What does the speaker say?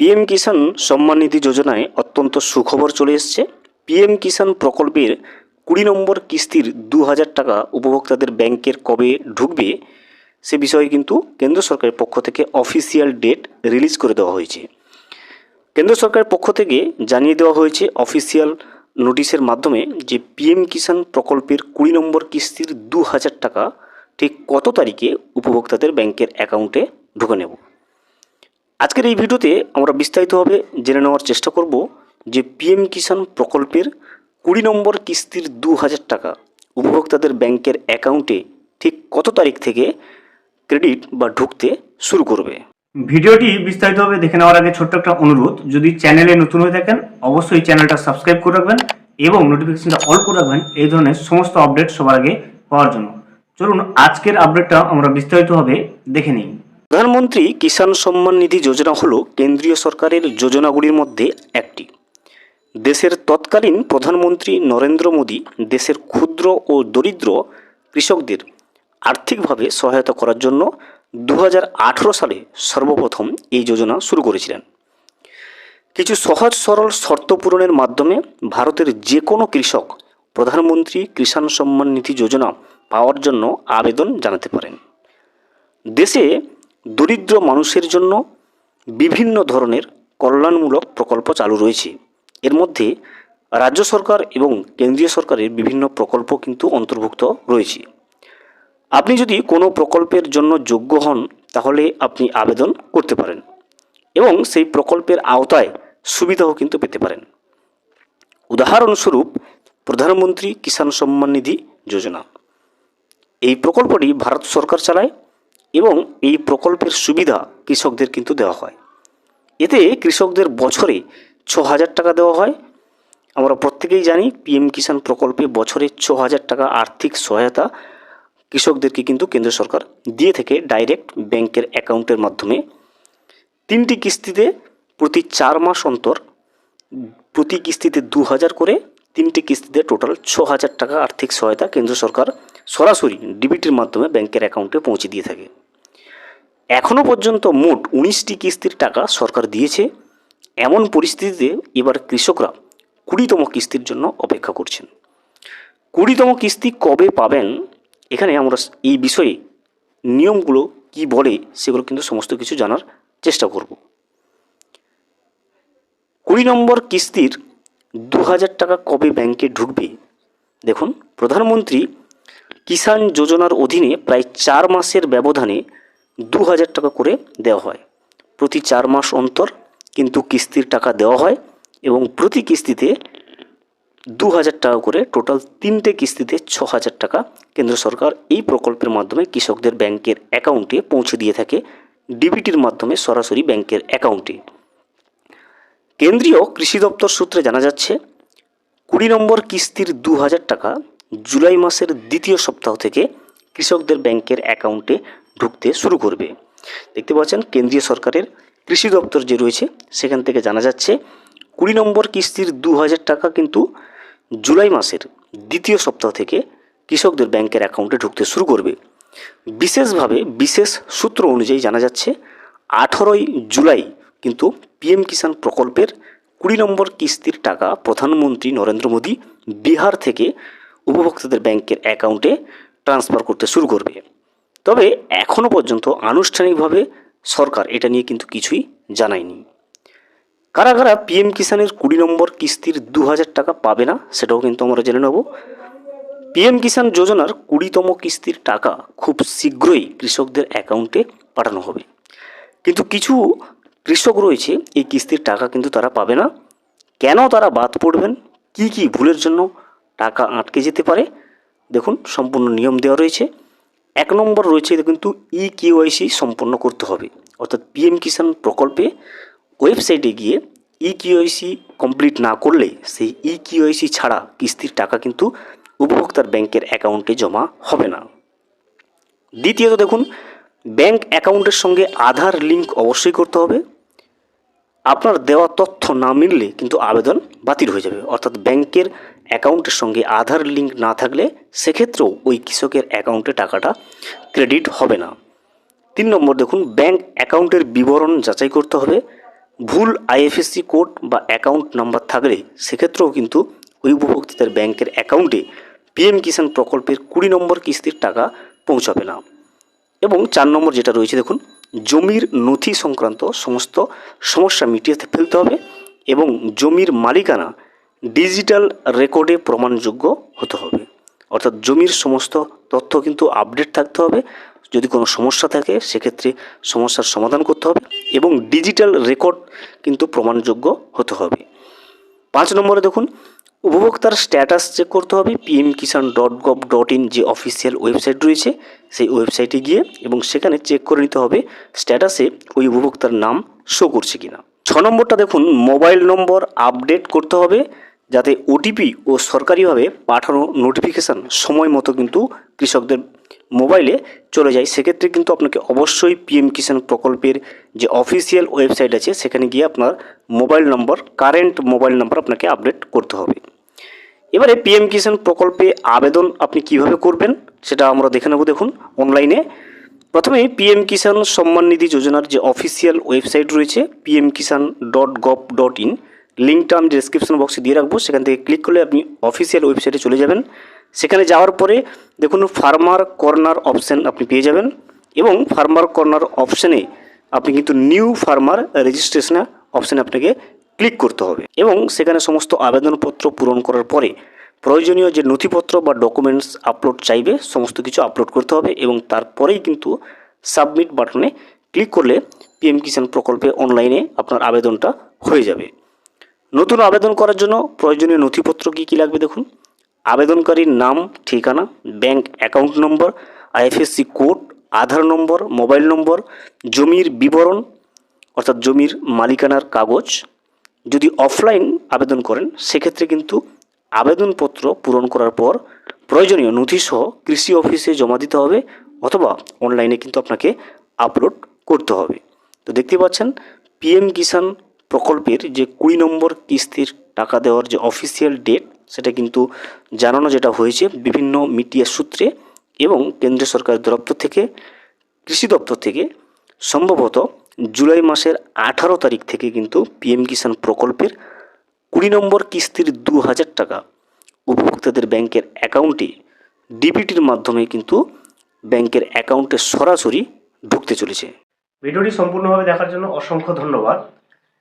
PM Kisan Samman Nidhi যোজনায় অত্যন্ত সুখবর চলে এসছে। পিএম কিষাণ প্রকল্পের কুড়ি নম্বর কিস্তির দু হাজার টাকা উপভোক্তাদের ব্যাংকের কবে ঢুকবে, সে বিষয়ে কিন্তু কেন্দ্র সরকারের পক্ষ থেকে অফিসিয়াল ডেট রিলিজ করে দেওয়া হয়েছে। কেন্দ্র সরকারের পক্ষ থেকে জানিয়ে দেওয়া হয়েছে অফিসিয়াল নোটিশের মাধ্যমে যে পিএম কিষাণ প্রকল্পের কুড়ি নম্বর কিস্তির দু হাজার টাকা ঠিক কত তারিখে উপভোক্তাদের ব্যাংকের অ্যাকাউন্টে ঢুকে নেব। আজকের এই ভিডিওতে আমরা বিস্তারিতভাবে জেনে নেওয়ার চেষ্টা করব যে পিএম কিষাণ প্রকল্পের কুড়ি নম্বর কিস্তির দু হাজার টাকা উপভোক্তাদের ব্যাংকের অ্যাকাউন্টে ঠিক কত তারিখ থেকে ক্রেডিট বা ঢুকতে শুরু করবে। ভিডিওটি বিস্তারিতভাবে দেখে নেওয়ার আগে ছোট্ট একটা অনুরোধ, যদি চ্যানেলে নতুন হয়ে থাকেন, অবশ্যই চ্যানেলটা সাবস্ক্রাইব করে রাখবেন এবং নোটিফিকেশনটা অল করে রাখবেন, এই ধরনের সমস্ত আপডেট সবার আগে পাওয়ার জন্য। চলুন, আজকের আপডেটটা আমরা বিস্তারিতভাবে দেখে নিই। প্রধানমন্ত্রী কিষাণ সম্মান নিধি যোজনা হল কেন্দ্রীয় সরকারের যোজনাগুলির মধ্যে একটি। দেশের তৎকালীন প্রধানমন্ত্রী নরেন্দ্র মোদী দেশের ক্ষুদ্র ও দরিদ্র কৃষকদের আর্থিকভাবে সহায়তা করার জন্য দু হাজার আঠারো সালে সর্বপ্রথম এই যোজনা শুরু করেছিলেন। কিছু সহজ সরল শর্ত পূরণের মাধ্যমে ভারতের যে কোনো কৃষক প্রধানমন্ত্রী কিষাণ সম্মান নিধি যোজনা পাওয়ার জন্য আবেদন জানাতে পারেন। দেশে দরিদ্র মানুষের জন্য বিভিন্ন ধরনের কল্যাণমূলক প্রকল্প চালু রয়েছে। এর মধ্যে রাজ্য সরকার এবং কেন্দ্রীয় সরকারের বিভিন্ন প্রকল্প কিন্তু অন্তর্ভুক্ত রয়েছে। আপনি যদি কোনো প্রকল্পের জন্য যোগ্য হন, তাহলে আপনি আবেদন করতে পারেন এবং সেই প্রকল্পের আওতায় সুবিধাও কিন্তু পেতে পারেন। উদাহরণস্বরূপ, প্রধানমন্ত্রী কিষাণ সম্মান নিধি যোজনা। এই প্রকল্পটি ভারত সরকার চালায় এবং এই প্রকল্পের সুবিধা কৃষকদের কিন্তু দেওয়া হয়। এতে কৃষকদের বছরে ছ হাজার টাকা দেওয়া হয়। আমরা প্রত্যেকেই জানি পিএম কিষাণ প্রকল্পে বছরে ছ হাজার টাকা আর্থিক সহায়তা কৃষকদেরকে কিন্তু কেন্দ্র সরকার দিয়ে থেকে ডাইরেক্ট ব্যাংকের অ্যাকাউন্টের মাধ্যমে। তিনটি কিস্তিতে প্রতি চার মাস অন্তর, প্রতি কিস্তিতে দু হাজার করে, তিনটি কিস্তিতে টোটাল ছ হাজার টাকা আর্থিক সহায়তা কেন্দ্র সরকার সরাসরি ডিবিটির মাধ্যমে ব্যাংকের অ্যাকাউন্টে পৌঁছে দিয়ে থাকে। এখনও পর্যন্ত মোট উনিশটি কিস্তির টাকা সরকার দিয়েছে। এমন পরিস্থিতিতে এবার কৃষকরা কুড়িতম কিস্তির জন্য অপেক্ষা করছেন। কুড়িতম কিস্তি কবে পাবেন? এখানে আমরা এই বিষয়ে নিয়মগুলো কি বলে সেগুলো কিন্তু সমস্ত কিছু জানার চেষ্টা করব। কুড়ি নম্বর কিস্তির দু হাজার টাকা কবে ব্যাংকে ঢুকবে? দেখুন, প্রধানমন্ত্রী কিষাণ যোজনার অধীনে প্রায় চার মাসের ব্যবধানে দু হাজার টাকা করে দেওয়া হয়। প্রতি চার মাস অন্তর কিন্তু কিস্তির টাকা দেওয়া হয় এবং প্রতি কিস্তিতে দু হাজার টাকা করে টোটাল তিনটে কিস্তিতে ছ হাজার টাকা কেন্দ্র সরকার এই প্রকল্পের মাধ্যমে কৃষকদের ব্যাংকের অ্যাকাউন্টে পৌঁছে দিয়ে থাকে, ডিবিটির মাধ্যমে সরাসরি ব্যাংকের অ্যাকাউন্টে। কেন্দ্রীয় কৃষি দপ্তর সূত্রে জানা যাচ্ছে, কুড়ি নম্বর কিস্তির দু হাজার টাকা জুলাই মাসের দ্বিতীয় সপ্তাহ থেকে কৃষকদের ব্যাংকের অ্যাকাউন্টে ঢুকতে শুরু করবে। দেখতে পাচ্ছেন কেন্দ্রীয় সরকারের কৃষি দপ্তর যে রয়েছে, সেখান থেকে জানা যাচ্ছে কুড়ি নম্বর কিস্তির দু হাজার টাকা কিন্তু জুলাই মাসের দ্বিতীয় সপ্তাহ থেকে কৃষকদের ব্যাংকের অ্যাকাউন্টে ঢুকতে শুরু করবে। বিশেষভাবে বিশেষ সূত্র অনুযায়ী জানা যাচ্ছে, আঠেরোই জুলাই কিন্তু পিএম কিষাণ প্রকল্পের কুড়ি নম্বর কিস্তির টাকা প্রধানমন্ত্রী নরেন্দ্র মোদী বিহার থেকে উপভোক্তাদের ব্যাংকের অ্যাকাউন্টে ট্রান্সফার করতে শুরু করবে। তবে এখনও পর্যন্ত আনুষ্ঠানিকভাবে সরকার এটা নিয়ে কিন্তু কিছুই জানায়নি। কারা কারা পিএম কিষানের কুড়ি নম্বর কিস্তির দু হাজার টাকা পাবে না সেটাও কিন্তু আমরা জেনে নেব। পিএম কিষাণ যোজনার কুড়িতম কিস্তির টাকা খুব শীঘ্রই কৃষকদের অ্যাকাউন্টে পাঠানো হবে। কিন্তু কিছু কৃষক রয়েছে, এই কিস্তির টাকা কিন্তু তারা পাবে না। কেন তারা বাদ পড়বেন? কি কি ভুলের জন্য টাকা আটকে যেতে পারে? দেখুন, সম্পূর্ণ নিয়ম দেওয়া রয়েছে। এক নম্বর রয়েছে কিন্তু ই কেওয়াইসি সম্পন্ন করতে হবে। অর্থাৎ পিএম কিষাণ প্রকল্পে ওয়েবসাইটে গিয়ে ই কিউআইসি কমপ্লিট না করলে সেই ই কিউআইসি ছাড়া কিস্তির টাকা কিন্তু উপভোক্তার ব্যাংকের অ্যাকাউন্টে জমা হবে না। দ্বিতীয়ত দেখুন ব্যাংক অ্যাকাউন্টের সঙ্গে আধার লিঙ্ক অবশ্যই করতে হবে। আপনার দেওয়া তথ্য না মিললে কিন্তু আবেদন বাতিল হয়ে যাবে। অর্থাৎ ব্যাংকের অ্যাকাউন্টের সঙ্গে আধার লিঙ্ক না থাকলে সেক্ষেত্রেও ওই কৃষকের অ্যাকাউন্টে টাকাটা ক্রেডিট হবে না। তিন নম্বর দেখুন, ব্যাংক অ্যাকাউন্টের বিবরণ যাচাই করতে হবে। ভুল আইএফএসসি কোড বা অ্যাকাউন্ট নাম্বার থাকলে সেক্ষেত্রেও কিন্তু ওই উপভোক্তাদের ব্যাংকের অ্যাকাউন্টে পিএম কিষাণ প্রকল্পের কুড়ি নম্বর কিস্তির টাকা পৌঁছাবে না। এবং চার নম্বর যেটা রয়েছে দেখুন, জমির নথি সংক্রান্ত সমস্ত সমস্যা মিটিয়ে ফেলতে হবে এবং জমির মালিকানা ডিজিটাল রেকর্ডে প্রমাণযোগ্য হতে হবে। অর্থাৎ জমির সমস্ত তথ্য কিন্তু আপডেট থাকতে হবে। যদি কোনো সমস্যা থাকে, সেক্ষেত্রে সমস্যার সমাধান করতে হবে এবং ডিজিটাল রেকর্ড কিন্তু প্রমাণযোগ্য হতে হবে। পাঁচ নম্বরে দেখুন, উপভোক্তার স্ট্যাটাস চেক করতে হবে। PM Kisan dot gov dot in যে অফিসিয়াল ওয়েবসাইট রয়েছে, সেই ওয়েবসাইটে গিয়ে এবং সেখানে চেক করে নিতে হবে স্ট্যাটাসে ওই উপভোক্তার নাম শো করছে কিনা। ছ নম্বরটা দেখুন, মোবাইল নম্বর আপডেট করতে হবে। যাতে ওটিপি ও সরকারিভাবে পাঠানো নোটিফিকেশান সময় মতো কিন্তু কৃষকদের মোবাইলে চলে যায়। সেক্ষেত্রে কিন্তু আপনাকে অবশ্যই পিএম কিষাণ প্রকল্পের যে অফিসিয়াল ওয়েবসাইট আছে, সেখানে গিয়ে আপনার mobile number current mobile number আপনাকে আপডেট করতে হবে। এবারে পিএম কিষাণ প্রকল্পে আবেদন আপনি কীভাবে করবেন, সেটা আমরা দেখে নেব দেখুন অনলাইনে প্রথমে পিএম কিষাণ সম্মান নিধি যোজনার যে অফিসিয়াল ওয়েবসাইট রয়েছে PM Kisan dot gov dot in লিঙ্কটা আমি ডিসক্রিপশন বক্সে দিয়ে রাখব। সেখান থেকে ক্লিক করলে আপনি অফিসিয়াল ওয়েবসাইটে চলে যাবেন। সেখানে যাওয়ার পরে দেখুন ফার্মার কর্নার অপশান আপনি পেয়ে যাবেন এবং ফার্মার কর্নার অপশানে আপনি কিন্তু নিউ ফার্মার রেজিস্ট্রেশন অপশানে আপনাকে ক্লিক করতে হবে। এবং সেখানে সমস্ত আবেদনপত্র পূরণ করার পরে প্রয়োজনীয় যে নথিপত্র বা ডকুমেন্টস আপলোড চাইবে, সমস্ত কিছু আপলোড করতে হবে এবং তারপরেই কিন্তু সাবমিট বাটনে ক্লিক করলে পিএম কিষাণ প্রকল্পে অনলাইনে আপনার আবেদনটা হয়ে যাবে। নতুন আবেদন করার জন্য প্রয়োজনীয় নথিপত্র কী কী লাগবে দেখুন। আবেদনকারীর নাম, ঠিকানা, bank account number, IFSC code, Aadhaar number, mobile number, জমির বিবরণ, অর্থাৎ জমির মালিকানার কাগজ। যদি অফলাইন আবেদন করেন, সেক্ষেত্রে কিন্তু আবেদনপত্র পূরণ করার পর প্রয়োজনীয় নথিসহ কৃষি অফিসে জমা দিতে হবে অথবা অনলাইনে কিন্তু আপনাকে আপলোড করতে হবে। তো দেখতে পাচ্ছেন, পিএম কিষাণ প্রকল্পের যে কুড়ি নম্বর কিস্তির টাকা দেওয়ার যে অফিসিয়াল ডেট সেটা কিন্তু জানানো যেটা হয়েছে বিভিন্ন মিডিয়া সূত্রে এবং কেন্দ্রীয় সরকারের দপ্তর থেকে, কৃষি দপ্তর থেকে সম্ভবত জুলাই মাসের আঠারো তারিখ থেকে কিন্তু পিএম কিষাণ প্রকল্পের কুড়ি নম্বর কিস্তির দু হাজার টাকা উপভোক্তাদের ব্যাংকের অ্যাকাউন্টে ডিবিটির মাধ্যমে কিন্তু ব্যাংকের অ্যাকাউন্টে সরাসরি ঢুকতে চলেছে। ভিডিওটি সম্পূর্ণভাবে দেখার জন্য অসংখ্য ধন্যবাদ।